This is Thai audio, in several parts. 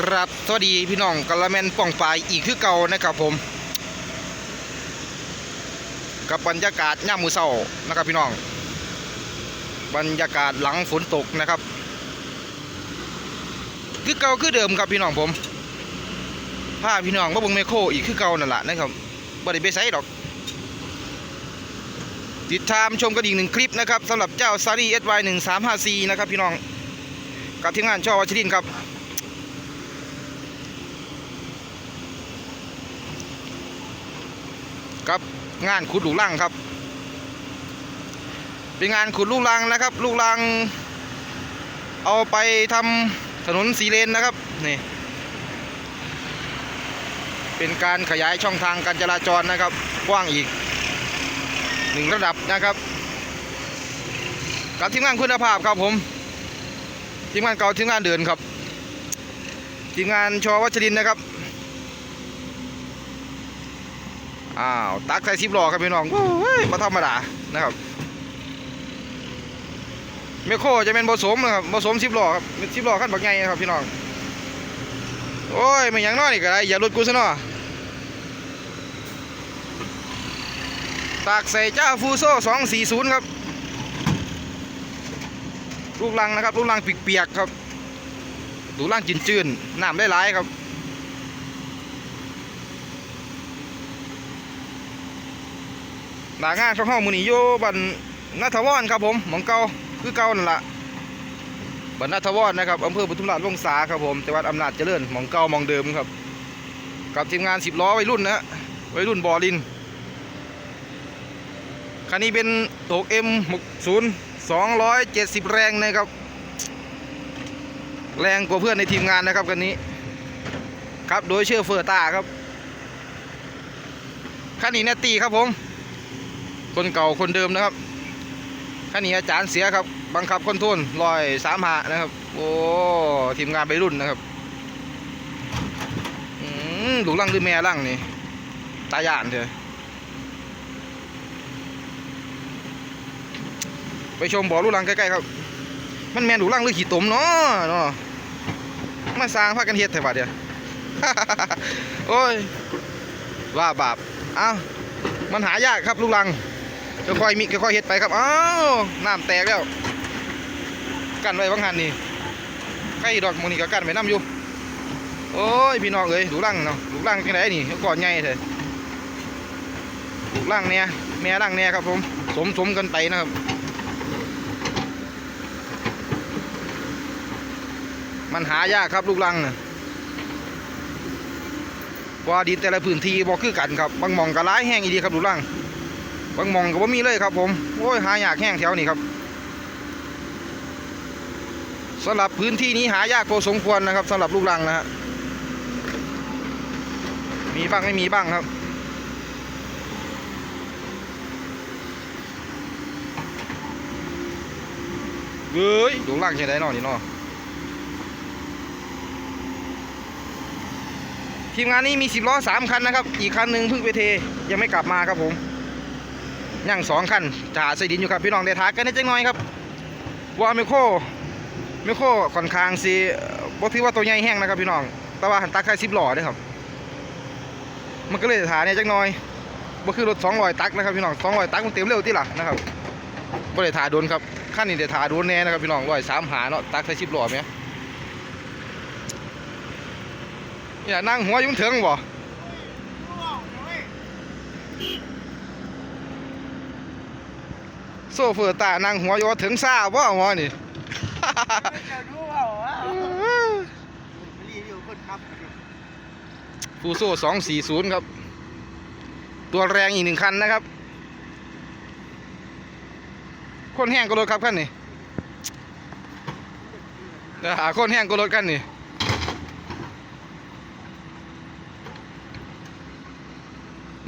ครับสวัสดีพี่น้องกะละแมนป่องปลายอีกคือเก่านะครับผม กับบรรยากาศย่ามมือเศร้านะครับพี่น้อง บรรยากาศหลังฝนตกนะครับ คือเก่าคือเดิมครับพี่น้องผมพาพี่น้องมาบิ่งแมโคอีกคือเก่านั่นแหละนะครับบ่ได้ไปไสดอก ติดตามชมกันอีกหนึ่งคลิปนะครับสำหรับเจ้าซารีเอสวหนึ่งสามห้าีนะครับพี่น้องกับทีมงานช่อวัชรินครับ กับงานขุดลูกลังครับ เป็นงานขุดลูกลังนะครับ ลูกลัง เอาไปทำถนนสีเลนนะครับนี่เป็นการขยายช่องทางการจราจรนะครับ กว้างอีกหนึ่งระดับนะครับ กับทีมงานคุณภาพครับผม ทีมงานเก่าทีมงานเดินครับ ทีมงานชอวัชรินนะครับ อ้าวตักใส่ซิบล้อครับพี่น้องโอ้ยมาธรรมดานะครับเมโครจะเป็นผสมนะครับผสมซิบล้อครับซิบล้อขั้นบักใหญ่นะครับพี่น้องโอ้ยไม่หยังน้อยนี่ก็ได้อย่าหลุดกูซะเนาะตักใส่เจ้าฟูโซ่สองสี่ศูนย์ครับลูกลังนะครับลูกลังเปียกๆครับลูกลังจืนๆน้ำได้หลายๆครับ หลางานช่องห้องมือนีโยบันนาทวอนครับผมหมองเก่าคือเก่านั่นละบันนาทวอนนะครับอำเภอปทุมราชวงศาครับผมจังหวัดอำนาจเจริญหมองเก่าหมองเดิมครับ กับทีมงานสิบล้อวัยรุ่นนะวัยรุ่นบอลินคันนี้เป็นโตก M 60 270แรงนะครับ แรงกว่าเพื่อนในทีมงานนะครับคันนี้ ครับโดยเชื่อเฟอร์ตาครับคันนี้เนตตีครับผม คนเก่าคนเดิมนะครับท่านี้อาจารย์เสียครับ บังคับคนทรลลอยสามหานะครับ โอ้ทีมงานไปรุ่นนะครับอืมดูล่างหรือแม่ล่างนี่ตาย่านเถอะไปชมบ่อลูกลังใกล้ๆครับ มันแมนดูล่างหรือขี่ตมเนาะเนาะมาสร้างพากันเฮ็ดแต่บาดเดียวโอ้ยว่าบาปเอ้ามันหายากครับลูกลัง ค่อยๆมีค่อยๆเฮ็ดไปครับอ้าวน้ำแตกแล้วกันไว้บางหันนี่ใกล้ดอกมงนี่ก็กันไว้น้ำอยู่โอ้ยพี่น้องเอ้ยลูกลังเนาะลูกลังจังไดนี่ก่อนใหญ่เถอะลูกลังเนี่ยแม่ลังเนี่ยครับผมสมสมกันไปนะครับมันหายากครับลูกลังนะว่าดินแต่ละพื้นที่บ่คือกันครับบางหมองกร้ายแห้งอีดีครับดูล่าง บางมองก็บ่มีเลยครับ ผมโอ้ยหายากแห้งแถวนี้ครับสำหรับพื้นที่นี้หายากพอสมควรนะครับสำหรับลูกรังนะฮะมีบ้างไม่มีบ้างครับเฮ้ยลูกรังใช่ไหมนอนี่นาะทีมงานนี้มีสิบล้อสามคันนะครับ อีกคันหนึ่งเพิ่งไปเทยังไม่กลับมาครับผม ย่างสองคันจ่าใส่ดินอยู่ครับพี่น้องได้ทากันนิดจังน้อยครับว่าไมโครไมโครค่อนข้างสิบ่ถือว่าตัวใหญ่แห้งนะครับพี่น้อง แต่ว่าหันตักแค่สิบหล้อเด้ครับ มันก็เลยถาเนี่ยจังน้อยบ่คือรถสองร้อยตักนะครับพี่น้องสองร้อยตักมันเต็มเร็วที่หล่ะนะครับบ่ได้ถาโดนครับขั้นนี้ได้ถาโดนแน่นะครับพี่น้องร้อยสามหาเนาะตักใส่สิบหล้อไหมอย่านั่งหัวยุ่งเถิงบ่ โซเฟอร์ตานั่งหัวอยู่ว่าถึงซ่าบ่หัวนี่จะรู้เปล่าวะรีวิวคนครับฟูโซ่สองสี่ศูนย์ครับ ตัวแรงอีกหนึ่งคันนะครับ คนแห้งก็รถครับคันนี้เดี๋ยวหาคนแห้งก็รถคันนี้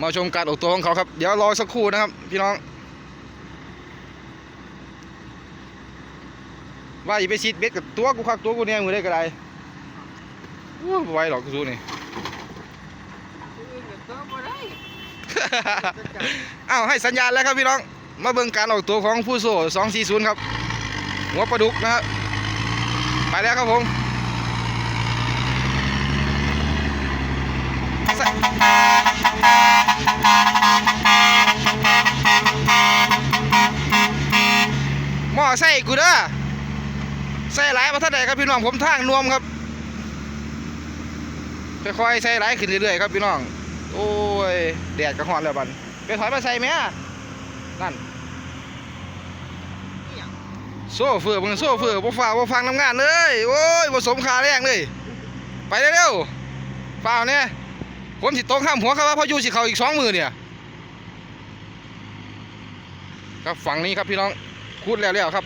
มาชมการออกตัวของเขาครับ เดี๋ยวรอสักครู่นะครับ พี่น้อง ว่าอย่าไปชิดเบ็ดกับตัวกูคักตัวกูเนี่ยมือได้ก็ได้โอ้บ่ไหวหรอกกูสู้นี่อ้าวให้สัญญาณแล้วครับพี่น้อง มาเบิ่งการออกตัวของผู้โซ่240 ครับ หัวปลาดุกนะครับไปแล้วครับผมหม้อใส่กูเด้อ ใส่หลายมาท่าไหร่ครับพี่น้องผมทางนวมครับค่อยๆใส่หลายขึ้นเรื่อยๆครับพี่น้อง โอ้ยแดดกระหอนแล้วบันไปถอยมาใส่ไหมนั่นโซ่เฟือมึงโซ่เฟือบ่ฝ่าบ่ฟังน้ำงานเลยโอ้ยบ่สมคาแรงเลย ไปเร็วๆฝ่าเนี่ยผมสิตรงข้ามหัวเขาว่าพออยู่สิเขาอีกสองมือเนี่ยครับฝั่งนี้ครับพี่น้องคูดแล้วแล้วครับ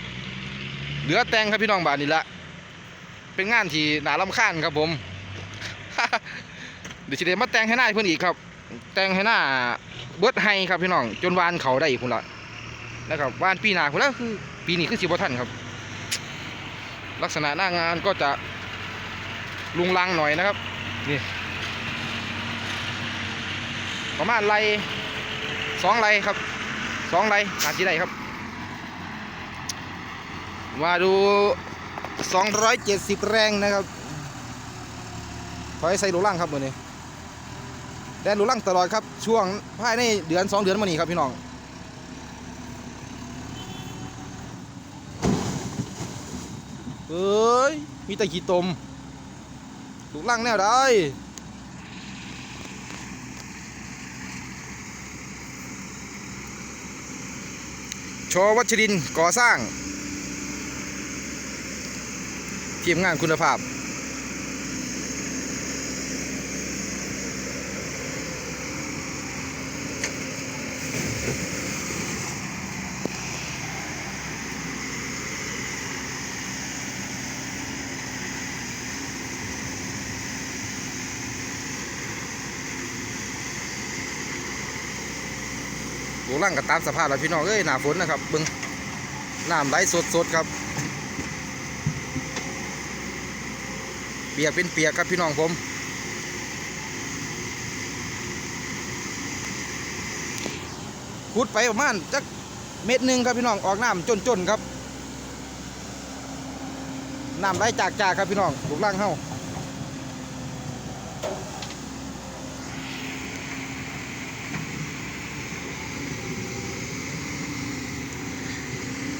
เหลือแตงครับพี่น้องบาทนี่ละเป็นงานที่หนาลำคาญครับผม เดี๋ยวสิเดมาแต่งให้หน้าเพื่อนอีกครับ แต่งให้หน้าเบิดให้ครับพี่น้องจนวานเขาได้อีกคุณละนะครับวานปีหน้าคุณแล้วคือ ปีนี้คือสิบทันครับ ลักษณะหน้างานก็จะลุงลังหน่อยนะครับนี่ประมาณไรสองไรครับสองไรอาจจะได้ครับ มาดู 270 แรงนะครับถอยใส่หลูล่างครับมือนี้แดนหลูล่างตลอดครับ ช่วงภายในเดือน 2 เดือนมานี้ครับพี่น้องเอ้ย มีแต่ขี้ตมลูล่างแนวได้ชอวัชรินก่อสร้าง ทีมงานคุณภาพหลูล่างก็ตามสภาพแล้วพี่น้องเอ้ยหนาฝนนะครับเบึงน้ำไหลสดๆครับ เปียกเป็นเปียกครับพี่น้องผมขุดไปประมาณจักเม็ดหนึ่งครับพี่น้องออกน้ำจนๆครับน้ำไหลจากจากครับพี่น้องถูกล่างเข้า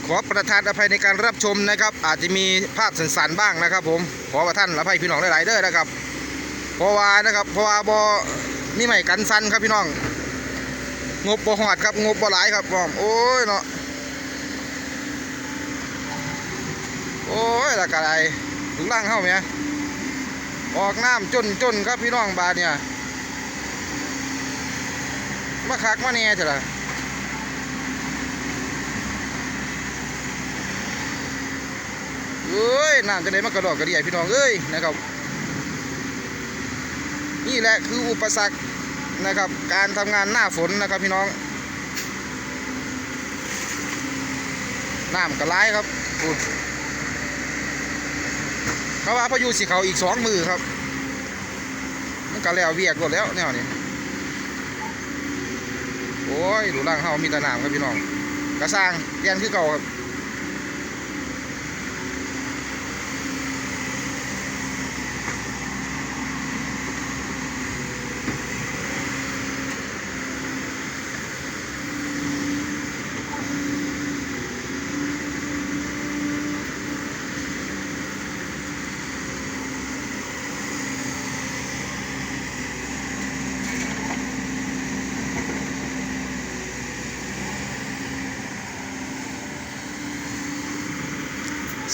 ขอประทานอภัยในการรับชมนะครับ อาจจะมีภาพสันๆบ้างนะครับ ผมขอประท่านอภัยพี่น้องหลายๆเด้อนะครับเพราะว่านะครับเพราะว่าบอนี่ไม่กันสันครับพี่น้อง งบบ่หอดครับงบบ่หลายครับพ่อมโอ้ยเนาะโอ้ยละกะไรถึงล่างเข้าไหมออกน้ำจนจนครับพี่น้องบาดเนี่ยมาคักมาแน่เถอะล่ะ อ้ยน้ำจะได้มากระดอกกระเดียพี่น้องเอ้ยนะครับ นี่แหละคืออุปสรรคนะครับ การทำงานหน้าฝนนะครับพี่น้องน้ำกระไรครับอุ๊ยเขาว่าพายุสิเขาอีกสองมือครับมันก็แล้วเวียกหมดแล้วแนวนี้โอ้ยดูล่างเฮามีแตะน้ำครับพี่น้องกระสร้างเรียนคือเก่าครับ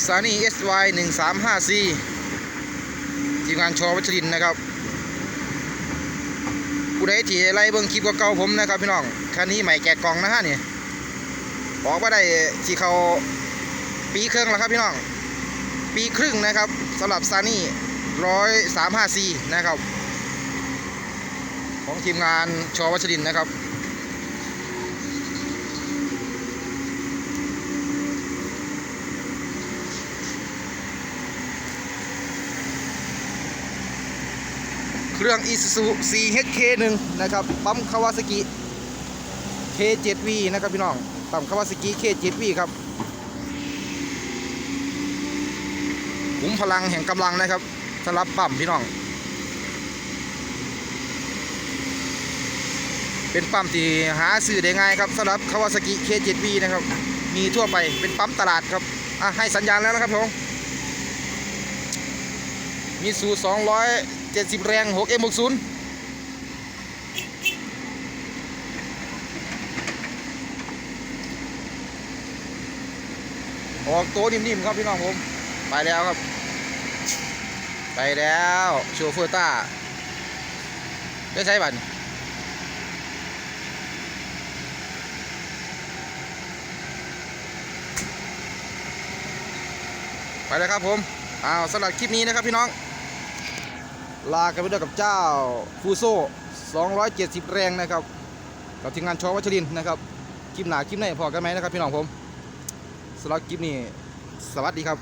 ซานี่ SY 1 3 5 C ทีมงานชอวัชรินนะครับผู้ใดที่ไล่เบิ่งคลิปเก่าผมนะครับพี่น้องคันนี้ใหม่แกะกล่องนะฮะนี่ออกมาได้ที่เขาปีครึ่งแล้วครับพี่น้อง ปีครึ่งนะครับสำหรับซานี่ร้อยสามห้าซีนะครับ ของทีมงานชอวัชรินนะครับ เครื่อง Isuzu CHK1 นะครับปั๊มคาวาซากิ K7V นะครับพี่น้องปั๊มคาวาซากิ K7V ครับขุมพลังแห่งกำลังนะครับสำหรับปั๊มพี่น้อง เป็นปั๊มที่หาซื้อได้ง่ายครับสำหรับคาวาซากิ K7V นะครับ มีทั่วไปเป็นปั๊มตลาดครับอะให้สัญญาณแล้วนะครับผมมีสู 270 แรง 6M60 ออกตัวนิ่มๆครับพี่น้องผม ไปแล้วครับ ไปแล้วโชเฟอร์ต้าได้ใช้บัตรไปเลยครับผมอ้าวสำหรับคลิปนี้นะครับพี่น้อง ลากันไปด้วยกับเจ้าฟูโซ่270 แรงนะครับ กับทีมงานชอวัชรินนะครับคลิปหนาคลิปไหนพอกันไหมนะครับพี่น้องผมสำหรับคลิปนี้สวัสดีครับ